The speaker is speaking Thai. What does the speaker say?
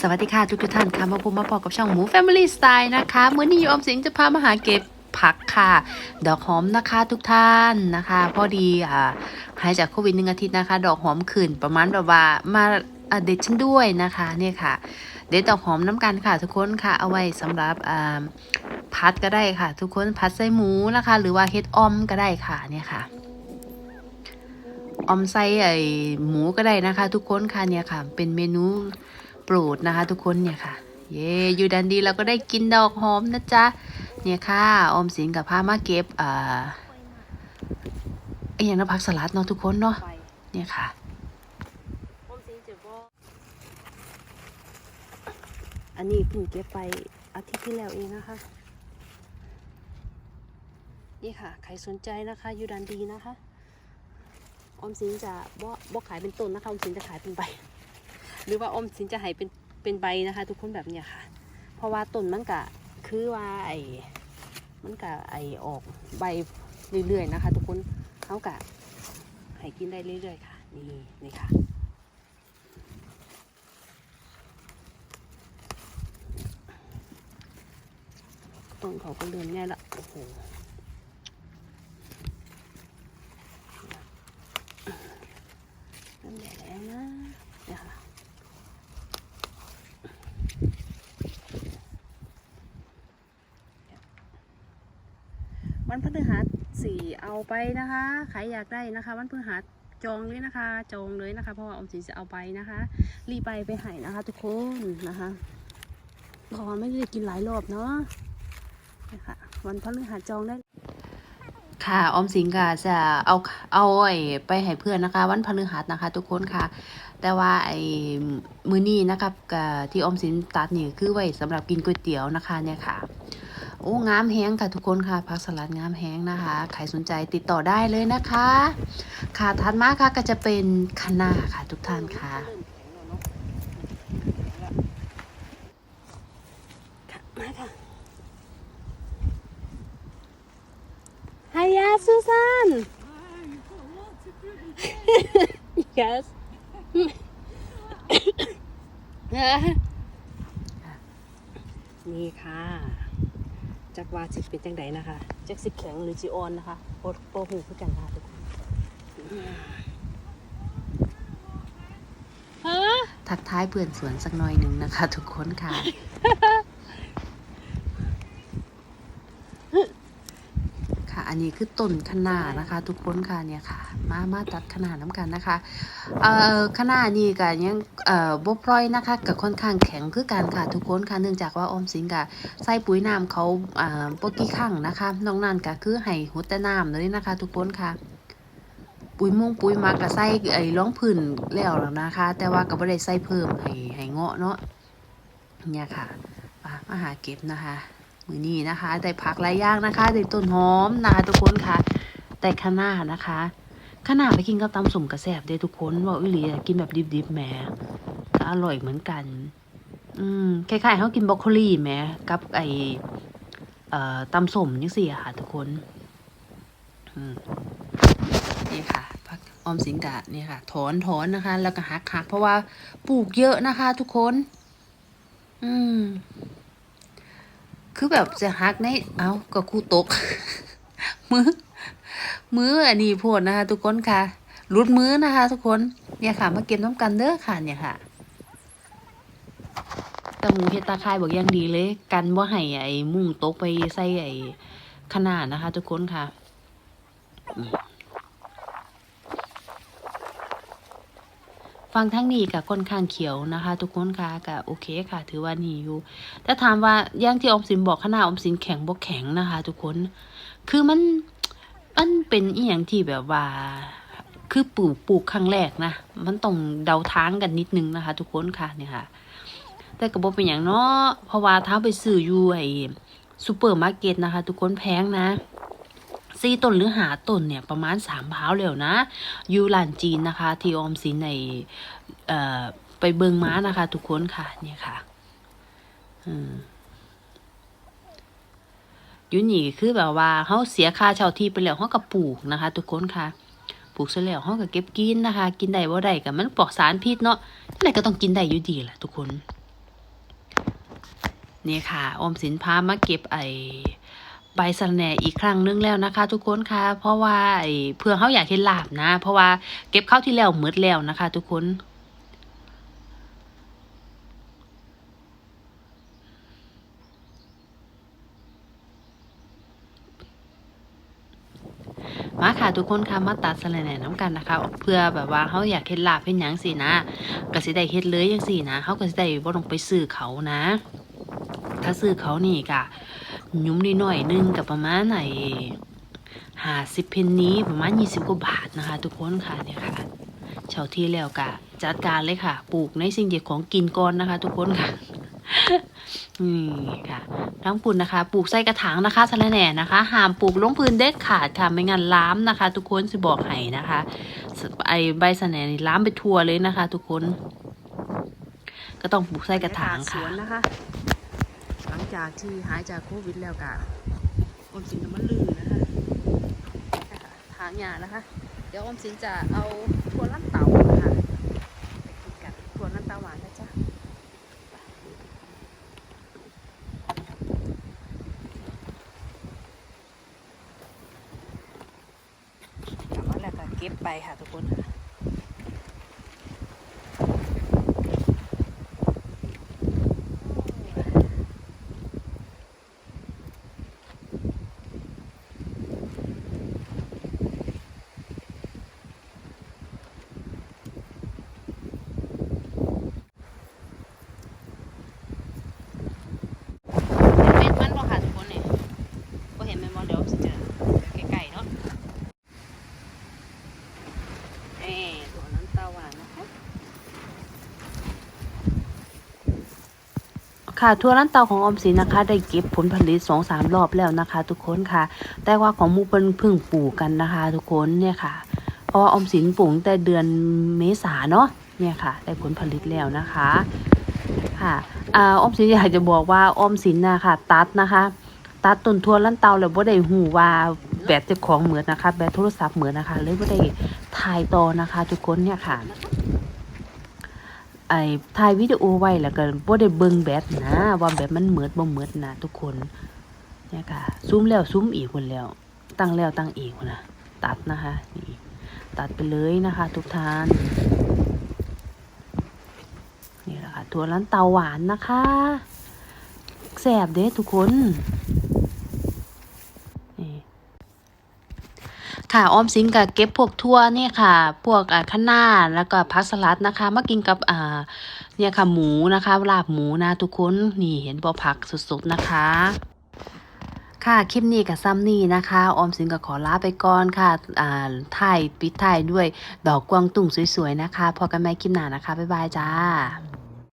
สวัสดีค่ะทุกทุกท่านค่ะมาพบมาพอกับช่องหมู Family Style นะคะมื้อนี้ออมสิงจะพามาหาเก็บผักค่ะ ดอกหอมนะคะทุกท่านนะคะ พอดีอ่าหายจากโควิดหนึ่งอาทิตย์นะคะ ดอกหอมขึ้นประมาณแบบว่ามาเด็ดฉันด้วยนะคะเนี่ยค่ะ เด็ดดอกหอมน้ำกันค่ะ ทุกคนค่ะเอาไว้สำหรับอ่าพัดก็ได้ค่ะ ทุกคนพัดใส่หมูนะคะ หรือว่าเฮ็ดออมก็ได้ค่ะเนี่ยค่ะออมไส้ไอหมูก็ได้นะคะ ทุกคนค่ะเนี่ยค่ะ เป็นเมนู ปรดนะคะ ทุกคนเนี่ยค่ะ เย่อยู่ดันดีเราก็ได้กินดอกหอมนะจ๊ะ เนี่ยค่ะ อมสินกับพามาเก็บอ่าไอ้อย่างนะผักสลัดเนาะทุกคนเนาะ เนี่ยค่ะอันนี้เพิ่งเก็บไปอาทิตย์ที่แล้วเองนะคะ นี่ค่ะ ใครสนใจนะคะยูดันดีนะคะ ออมสินจะบ่บ่ขายเป็นต้นนะคะ ออมสินจะขายเป็นใบ หรือว่าอมสินจะขายเป็นเป็นใบนะคะ ทุกคนแบบเนี้ยค่ะ เพราะว่าต้นมันกะคือว่าไอ้มันกะไอออกใบเรื่อยๆนะคะ ทุกคนเขากะให้กินได้เรื่อยๆค่ะ นี่นี่ค่ะต้นเขาก็เลื่อนง่ายละโอ้โห น้ำแดงนะเนี่ยค่ะ วันพฤหัสสี่เอาไปนะคะใครอยากได้นะคะ วันพฤหัสจองเลยนะคะ จองเลยนะคะ เพราะว่าออมสินจะเอาไปนะคะ รีไปไปให้นะคะ ทุกคนนะคะเพราะว่าไม่ได้กินหลายรอบเนาะนะคะวันพฤหัสจองได้ ค่ะออมสิงก็จะเอาเอาไอ้ไปให้เพื่อนนะคะ วันพฤหัสนะคะ ทุกคนค่ะ แต่ว่าไอ้มื้อนี้นะครับกับที่ออมสินตัดนี่คือไว้สำหรับกินก๋วยเตี๋ยวนะคะเนี่ยค่ะ โอ้งามแห้งค่ะทุกคนค่ะผักสลัดงามแห้งนะคะใครสนใจติดต่อได้เลยนะคะ ค่ะทันมาค่ะก็จะเป็นคะน้าค่ะทุกท่านค่ะค่ะมาค่ะ Hiya, Susan. yes. นี่ค่ะ จักว่าสิเป็นจังไดนะคะจักสิแข็งหรือสิอ่อนนะคะโปรโปรหูคือกันค่ะทุกคนทักท้ายเพื่อนสวนสักหน่อยหนึ่งนะคะ ทุกคนค่ะ ค่ะ อันนี้คือต้นคะน้านะคะ ทุกคนค่ะเนี่ยค่ะ มามาตัดคะน้าน้ำกันนะคะเอ่อคะน้านี่ก็ยังเอ่อบ่พร้อยนะคะก็ค่อนข้างแข็งคือกันค่ะ ทุกคนค่ะเนื่องจากว่าออมสินก็ใส่ปุ๋ยน้ำเขาอ่าบ่กี่ครั้งนะคะน้อกนั้นก็คือให้หุดแต่น้ำเลยนะคะ ทุกคนค่ะปุ๋ยมงปุ๋ยมักก็ใส่ไอ้รองพื้นแล้วแล้วนะคะ แต่ว่าก็บ่ได้ใส่เพิ่มให้ให้เงาะเนาะเนี่ยค่ะมาหาเก็บนะคะ มือนี้นะคะได้ผักหลายอย่างนะคะได้ต้นหอมนะคะทุกคนค่ะได้คะน้านะคะคะน้าไปกินกับตำสมกระแสบเด้ทุกคนว่าอิหลีอะกินแบบดิบๆแหมก็อร่อยเหมือนกัน อืมคล้ายๆเขากินบรอกโคลีแหมกับไอเอ่อตำสมยังสี่ค่ะทุกคนอืมนี่ค่ะผักออมสิงกะนี่ค่ะ ถอนถอนนะคะ แล้วก็หักหักเพราะว่าปลูกเยอะนะคะ ทุกคน อืม คือแบบจะฮักในเอาก็คู่ตก มือมืออันนี้โพดนะคะทุกคนค่ะรุดมือนะคะ ทุกคนเนี่ยค่ะ มาเก็บน้ำกันเด้อค่ะเนี่ยค่ะแตะหมูเฮตาคายบอกยังดีเลย กันว่าให้ไอ้มุ่งตกไปใส่ไอ้ขนาดนะคะ ทุกคนค่ะอืม ฟังทั้งนี้กับค่อนข้างเขียวนะคะ ทุกคนค่ะกับโอเคค่ะ ถือว่านี่อยู่ถ้าถามว่าย่างที่อมสินบอกขนาดออมสินแข็งบ่แข็งนะคะ ทุกคนคือมันมันเป็นอีหยังที่แบบว่าคือปลูกปลูกครั้งแรกนะ มันต้องเดาทางกันนิดนึงนะคะ ทุกคนค่ะเนี่ยค่ะ แต่ก็บ่เป็นอย่างเนาะเพราะว่าถ้าไปซื้ออยู่ไอซูเปอร์มาร์เก็ตนะคะ ทุกคนแพงนะ สี่ต้นหรือหาต้นเนี่ยประมาณสามพาวแล้วนะ อยู่ร้านจีนนะคะ ที่ออมสินในไปเบิงม้านะคะ ทุกคนค่ะเนี่ยค่ะอืมยู่นี่คือแบบว่าเขาเสียค่าเช่าที่ไปแล้วเขาก็ปลูกนะคะ ทุกคนค่ะปลูกเสร็จแล้วเขาก็เก็บกินนะคะ กินได้บ่ได้ก็มันปลอดสารพิษเนาะที่ไหนก็ต้องกินได้อยู่ดีแหละทุกคนนี่ค่ะ อมสินพามาเก็บไอ ใบสะแหน่อีกครั้งนึงแล้วนะคะ ทุกคนค่ะ เพราะว่าเพื่อเขาอยากเห็นลาบนะ เพราะว่าเก็บข้าวที่แล้วหมดแล้วนะคะ ทุกคนมาค่ะทุกคนค่ะมาตัดสะระแหน่น้ำกันนะคะ เพื่อแบบว่าเขาอยากเฮ็ดลาบเฮ็ดหยังสินะก็สิได้เฮ็ดเลยจังซี่นะเขาก็สิได้บ่ต้องไปซื้อเขานะ ถ้าซื้อเขานี่ก็ ยุ้มนิดหน่อยนึงกับประมาณไหนหาสิบเพนนี้ประมาณยี่สิบกว่าบาทนะคะ ทุกคนค่ะเนี่ยค่ะเช่าที่แล้วก็จัดการเลยค่ะ ปลูกในสิ่งเดียวของกินก่อนนะคะ ทุกคนค่ะนี่ค่ะทั้งปุ่นนะคะ ปลูกใส่กระถางนะคะสะแหน่นะคะห้ามปลูกลงพื้นเด็ดขาดค่ะไม่งั้นล้ามนะคะ ทุกคนสิบอกให้นะคะ ไอใบสะแหน่นี่ล้ามไปทั่วเลยนะคะ ทุกคน ก็ต้องปลูกใส่กระถางค่ะนะคะ จากที่หายจากโควิดแล้วกะออมสินน้ำมันลื่นนะคะทางหยานะคะ เดี๋ยวออมสินจะเอาถั่วลันเตานะคะไปกินกันถั่วลันเตาหวานนะจ๊ะมาแล้วก็เก็บไปค่ะ เห็นเม็ดมันบ่ค่ะทุกคนเนี่ยบ่เห็นแม่นบ่เดี๋ยวสิเจอใกล้ๆเนาะเอ้ตัวน้ำตาหวานนะคะ ค่ะทัวร้านเตาของออมสินนะคะ ได้เก็บผลผลิตสองสามรอบแล้วนะคะ ทุกคนค่ะ แต่ว่าของมูเปิ้นเพิ่งปลูกกันนะคะ ทุกคนเนี่ยค่ะ เพราะว่าออมสินปลูกแต่เดือนเมษาเนาะเนี่ยค่ะ ได้ผลผลิตแล้วนะคะค่ะอ่าอมสินอยากจะบอกว่าออมสินนะค่ะตัดนะคะ ตัดต้นทั่วลั่นเตาแล้วบ่ได้หูว่าแบตเจ้าของเหมือนนะคะ แบตโทรศัพท์เหมือนนะคะเลยบ่ได้ถ่ายต่อนะคะ ทุกคนเนี่ยค่ะ ไอ้ถ่ายวิดีโอไว้แล้วก็บ่ได้เบิ่งแบตนะ ว่าแบตมันเหมือดบ่เหมือดนะทุกคนเนี่ยค่ะซูมแล้วซูมอีกคนแล้ว ตั้งแล้วตั้งอีกนนะตัดนะคะนี่ตัดไปเลยนะคะ ทุกท่านนี่แหละค่ะถั่วลันเตาหวานนะคะแซ่บเด้ทุกคนนี่ค่ะออมสินกับเก็บพวกทั่วเนี่ยค่ะ พวกอ่าคะน้าแล้วก็ผักสลัดนะคะ มากินกับอ่า เนี่ยค่ะหมูนะคะลาบหมูนะทุกคนนี่เห็นบ่ผักสดๆนะคะค่ะ คลิปนี้กับซ้ำนี่นะคะ ออมสินก็ขอลาไปก่อนค่ะ อ่าถ่ายปิดถ่ายด้วยดอกกวางตุ้งสวยๆนะคะ พอกันไหม่คลิปหน้านะคะ บ๊ายบายจ้า